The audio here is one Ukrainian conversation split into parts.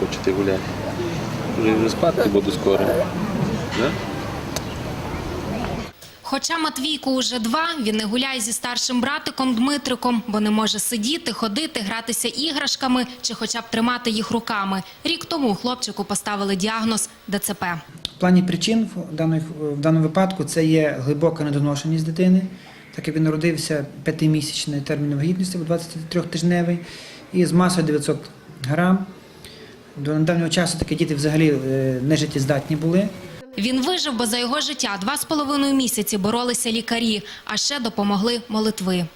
хочете гуляти. Вже вже спати буду скоро. Да? Хоча Матвійку уже два, він не гуляє зі старшим братиком Дмитриком, бо не може сидіти, ходити, гратися іграшками чи хоча б тримати їх руками. Рік тому хлопчику поставили діагноз ДЦП. В плані причин в даному, в даному випадку це є глибока недоношеність дитини, так як він народився п'ятимісячний термін вагітності, 23-тижневий, і з масою 900 грам. До недавнього часу такі діти взагалі е, нежиттєздатні були. Він вижив, бо за його життя два з половиною місяці боролися лікарі, а ще допомогли молитви.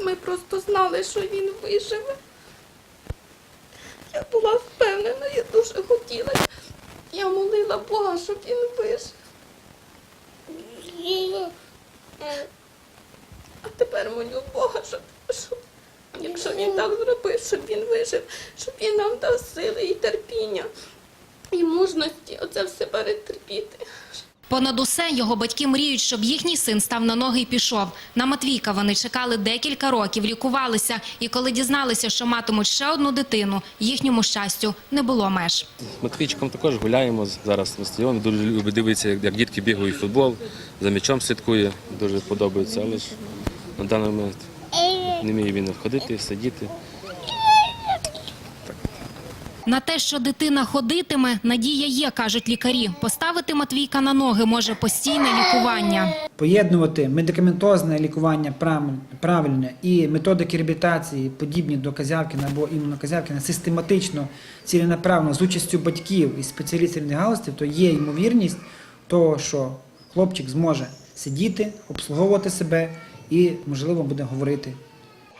Ми просто знали, що він виживе. Я була впевнена, я дуже хотіла. Я молила Бога, щоб він вижив. А тепер молю Бога, щоб, він так зробив, щоб він вижив, щоб він нам дав сили і терпіння, і мужності оце все перетерпіти. Понад усе його батьки мріють, щоб їхній син став на ноги і пішов. На Матвійка вони чекали декілька років, лікувалися, і коли дізналися, що матимуть ще одну дитину, їхньому щастю не було меж. З Матвійчиком також гуляємо зараз на стадіоні. Дуже любить дивитися, як, як дітки бігають в футбол, за м'ячом слідкує, дуже подобається, але ж на даний момент не вміє він ходити, сидіти. На те, що дитина ходитиме, надія є, кажуть лікарі. Поставити Матвійка на ноги може постійне лікування. Поєднувати медикаментозне лікування правильне- і методики реабілітації, подібні до Казявкіна або іменно Казявкіна, систематично, ціленаправно з участю батьків і спеціалістів різних то є ймовірність того, що хлопчик зможе сидіти, обслуговувати себе і, можливо, буде говорити.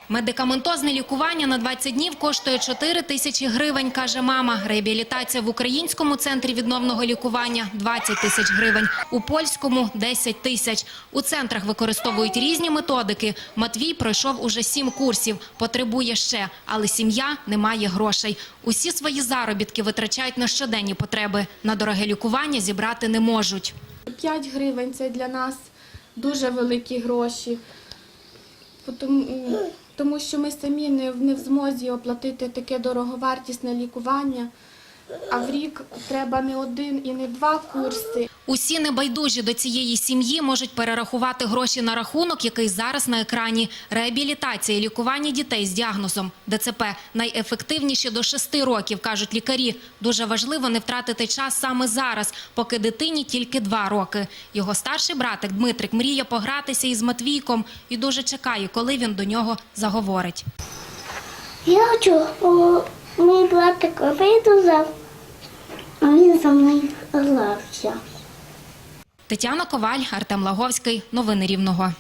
Медикаментозне лікування на 20 днів коштує 4 тисячі гривень, каже мама. Реабілітація в українському центрі відновного лікування – 20 тисяч гривень, у польському – 10 тисяч. У центрах використовують різні методики. Матвій пройшов уже 7 курсів, потребує ще, але сім'я не має грошей. Усі свої заробітки витрачають на щоденні потреби. На дороге лікування зібрати не можуть. 5 гривень це для нас дуже великі гроші. Тому, тому що ми самі не, в- змозі оплатити таке дороговартісне лікування. А в рік треба не один і не два курси. Усі небайдужі до цієї сім'ї можуть перерахувати гроші на рахунок, який зараз на екрані. Реабілітація і лікування дітей з діагнозом ДЦП найефективніші до 6 років, кажуть лікарі. Дуже важливо не втратити час саме зараз, поки дитині тільки 2 роки. Його старший братик Дмитрик мріє погратися із Матвійком і дуже чекає, коли він до нього заговорить. Я хочу, о, мій братик вийду а він за мною грався. Тетяна Коваль, Артем Лаговський. Новини Рівного.